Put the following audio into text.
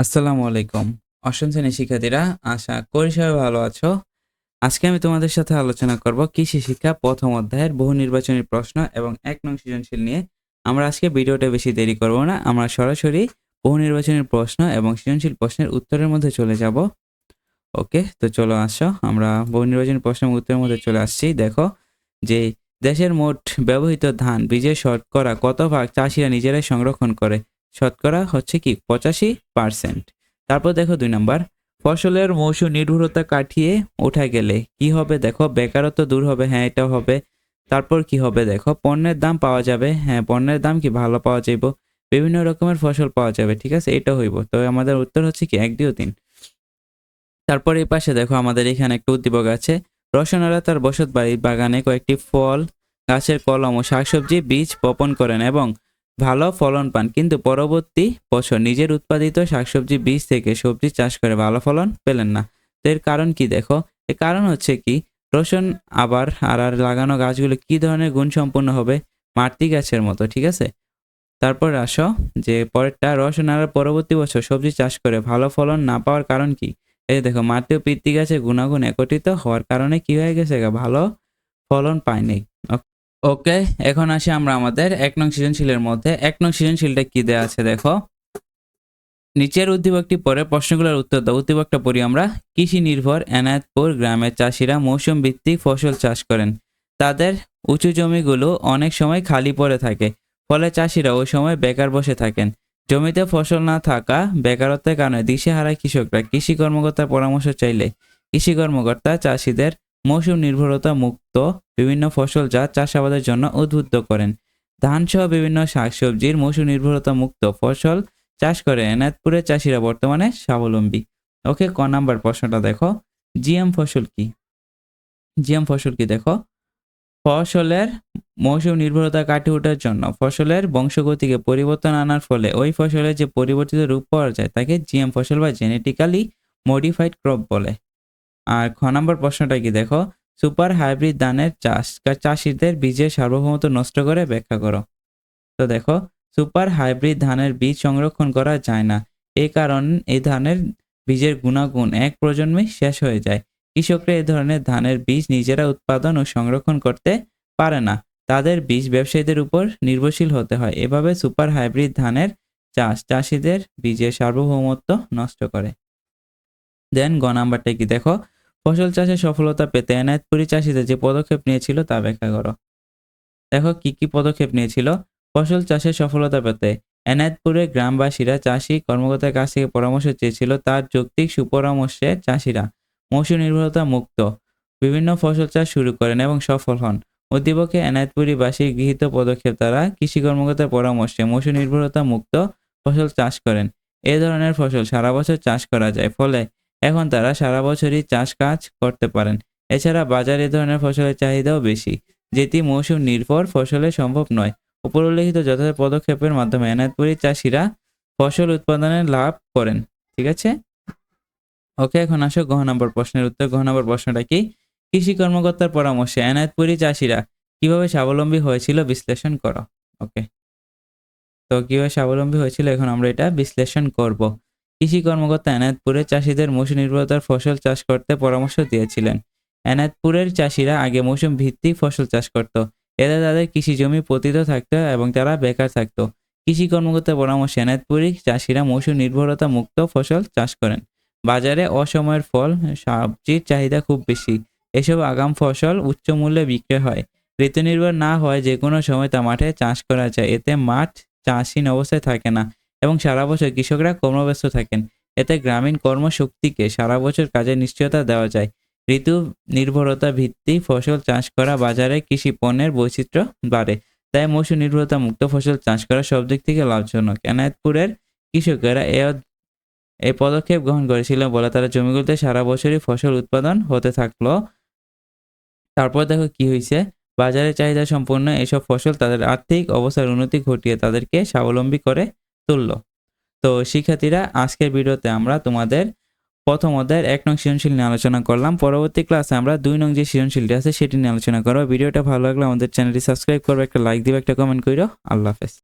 আসসালামু আলাইকুম। অষ্টম শ্রেণির শিক্ষার্থীরা, আশা করি সবাই ভালো আছো। আজকে আমি তোমাদের সাথে আলোচনা করব কৃষি শিক্ষা প্রথম অধ্যায়ের বহু নির্বাচনী প্রশ্ন এবং এক নং সৃজনশীল নিয়ে। আমরা আজকে ভিডিওটা বেশি দেরি করব না, আমরা সরাসরি বহু নির্বাচনের প্রশ্ন এবং সৃজনশীল প্রশ্নের উত্তরের মধ্যে চলে যাব। ওকে, তো চলো আসো, আমরা বহু নির্বাচনী প্রশ্ন উত্তরের মধ্যে চলে আসছি। দেখো যে দেশের মোট ব্যবহৃত ধান, বীজের শতকরা কত ভাগ চাষিরা নিজেরাই সংরক্ষণ করে? শতকরা হচ্ছে কি? পঁচাশি পার্সেন্ট তারপর দেখো দুই নাম্বার। ফসলের মৌসুম নির্ভরতা কাটিয়ে ওঠা গেলে কি হবে? দেখো, বেকারত্ব দূর হবে হ্যাঁ এটা হবে। তারপর কি হবে? দেখো, পণ্যের দাম পাওয়া যাবে হ্যাঁ পণ্যের দাম কি? ভালো পাওয়া যাইব। বিভিন্ন রকমের ফসল পাওয়া যাবে, ঠিক আছে? এটা হইব। তো আমাদের উত্তর হচ্ছে কি? এক, দুই, তিন। তারপর এই পাশে দেখো, আমাদের এখানে একটা উদ্দীপক আছে। রসনারা তার বসত বাড়ির বাগানে কয়েকটি ফল, গাছের কলম ও শাকসবজি বীজ বপন করেন এবং ভালো ফলন পান, কিন্তু পরবর্তী বছর নিজের উৎপাদিত শাকসবজি, বীজ থেকে সবজি চাষ করে ভালো ফলন পেলেন না। এর কারণ কি দেখো? এর কারণ হচ্ছে কি, রসুন, আবার আর আর লাগানো গাছগুলো কি ধরনের গুণ সম্পন্ন হবে? মাতৃ গাছের মতো, ঠিক আছে? তারপর আসো, যে পরেরটা, রসুন আর পরবর্তী বছর সবজি চাষ করে ভালো ফলন না পাওয়ার কারণ কি? এই দেখো, মাটি ও পিতৃ গাছের গুণাগুণ একত্রিত হওয়ার কারণে কি হয়ে গেছে? ভালো ফলন পায়নি। ওকে, এখন আসি আমরা আমাদের এক নং সৃজনশীলের মধ্যে। এক নং সৃজনশীলটা কি দেওয়া আছে দেখো? নিচের উদ্দীপকটি পরে প্রশ্নগুলোর উত্তর দাও। উদ্দীপকটা পড়ি আমরা, কৃষি নির্ভর এনায়তপুর গ্রামের চাষিরা মৌসুম ভিত্তিক ফসল চাষ করেন। তাদের উঁচু জমিগুলো অনেক সময় খালি পড়ে থাকে, ফলে চাষিরা ওই সময় বেকার বসে থাকেন। জমিতে ফসল না থাকা বেকারত্বের কারণে দিশেহারা কৃষকরা কৃষি কর্মকর্তার পরামর্শ চাইলে কৃষি কর্মকর্তা চাষিদের মৌসুম নির্ভরতা মুক্ত বিভিন্ন ফসল যা চাষাবাদের জন্য উদ্বুদ্ধ করেন। ধান সহ বিভিন্ন শাকসবজির মৌসুম নির্ভরতা মুক্ত ফসল চাষ করে এনায়তপুরের চাষিরা বর্তমানে স্বাবলম্বী। ওকে, ক নাম্বার প্রশ্নটা দেখো। জিএম ফসল কি? জিএম ফসল কি দেখো? ফসলের মৌসুম নির্ভরতা কাটিয়ে ওঠার জন্য ফসলের বংশগতিকে পরিবর্তন আনার ফলে ওই ফসলের যে পরিবর্তিত রূপ পাওয়া যায় তাকে জিএম ফসল বা জেনেটিক্যালি মডিফাইড ক্রপ বলে। আর খ নম্বর প্রশ্নটা কি? দেখো সুপার হাইব্রিড ধানের চাষ চাষিদের বীজের সার্বভৌমত্ব নষ্ট করে ব্যাখ্যা করো। তো দেখো সুপার হাইব্রিড ধানের বীজ সংরক্ষণ করা যায় না। এই কারণ এই ধানের বীজের গুণাগুণ এক প্রজন্মে শেষ হয়ে যায়। কৃষকরা এই ধরনের ধানের বীজ নিজেরা উৎপাদন ও সংরক্ষণ করতে পারে না। তাদের বীজ ব্যবসায়ীদের উপর নির্ভরশীল হতে হয়। এভাবে সুপার হাইব্রিড ধানের চাষ চাষিদের বীজের সার্বভৌমত্ব নষ্ট করে। দেন গ নাম্বারটা কি? দেখো ফসল চাষে সফলতা পেতে এনায়তপুরি চাষিদের যে পদক্ষেপ নিয়েছিল তা ব্যাখ্যা করো। দেখো, কি কি পদক্ষেপ নিয়েছিল? ফসল চাষে সফলতা পেতে এনায়তপুরের গ্রামবাসীরা চাষি কর্মকর্তার কাছ থেকে পরামর্শ চেয়েছিল তার যৌক্তিক সুপরামর্শে চাষিরা মৌসুম নির্ভরতা মুক্ত, বিভিন্ন ফসল চাষ শুরু করেন এবং সফল হন। উদ্দীপকে এনায়তপুরীবাসীর গৃহীত পদক্ষেপ দ্বারা কৃষি কর্মকর্তার পরামর্শে মৌসুম নির্ভরতা মুক্ত ফসল চাষ করেন। এ ধরনের ফসল সারা বছর চাষ করা যায়, ফলে এখন তারা সারা বছরই চাষ কাজ করতে পারেন। এছাড়া বাজারে ধরনের ফসলের চাহিদাও বেশি। যেটি মৌসুম নির্ভর, ফসলে সম্ভব নয়। উপর উপরোল্লিখিত যথাযথ পদক্ষেপের মাধ্যমে এনায়তপুরি চাষিরা ফসল উৎপাদনে লাভ করেন। ঠিক আছে? ওকে, এখন আসো গহ নম্বর প্রশ্নের উত্তর। গহ নম্বর প্রশ্নটা কি? কৃষি কর্মকর্তার পরামর্শে এনায়তপুরি চাষিরা কীভাবে স্বাবলম্বী হয়েছিল বিশ্লেষণ করো। ওকে, তো কীভাবে স্বাবলম্বী হয়েছিল এখন আমরা এটা বিশ্লেষণ করব। কৃষি কর্মকর্তা এনায়তপুরের চাষিদের মৌসুম নির্ভরতার ফসল চাষ করতে পরামর্শ দিয়েছিলেন। এনায়তপুরের চাষিরা আগে মৌসুম ভিত্তিক ফসল চাষ করত। এতে তাদের কৃষি জমি পতিত থাকত এবং তারা বেকার থাকত। কৃষি কর্মকর্তার পরামর্শে এনায়তপুরি চাষিরা মৌসুম নির্ভরতা মুক্ত ফসল চাষ করেন। বাজারে অসময়ের ফল, সবজির চাহিদা খুব বেশি। এসব আগাম ফসল উচ্চ মূল্যে বিক্রি হয়। ঋতু নির্ভর না হয় যে কোনো সময় তা মাঠে চাষ করা যায়। এতে মাঠ চাষহীন অবস্থায় থাকে না। এবং সারা বছর কৃষকরা কর্মব্যস্ত থাকেন। এতে গ্রামীণ কর্মশক্তিকে সারা বছর কাজের নিশ্চয়তা দেওয়া যায়। ঋতু নির্ভরতা ভিত্তি ফসল চাষ করা বাজারে কৃষি পণ্যের বৈচিত্র্য বাড়ে। তাই মৌসুম নির্ভরতা মুক্ত ফসল চাষ করা সব দিক থেকে লাভজনক। এনায়তপুরের কৃষকেরা এ এই পদক্ষেপ গ্রহণ করেছিল বলে তারা জমিগুলোতে সারা বছরই ফসল উৎপাদন হতে থাকল। তারপর দেখো কি হয়েছে বাজারে চাহিদা সম্পন্ন এসব ফসল তাদের আর্থিক অবস্থার উন্নতি ঘটিয়ে তাদেরকে স্বাবলম্বী করে তুললো তো শিক্ষার্থীরা, আজকের ভিডিওতে আমরা তোমাদের প্রথম অধ্যায়ের এক নং সৃজনশীল নিয়ে আলোচনা করলাম। পরবর্তী ক্লাসে আমরা দুই নং যে সৃজনশীলটি আছে, সেটি নিয়ে আলোচনা করব। ভিডিওটা ভালো লাগলে আমাদের চ্যানেলটি সাবস্ক্রাইব করবে, একটা লাইক দিবে, একটা কমেন্ট করো আল্লাহ হাফেজ।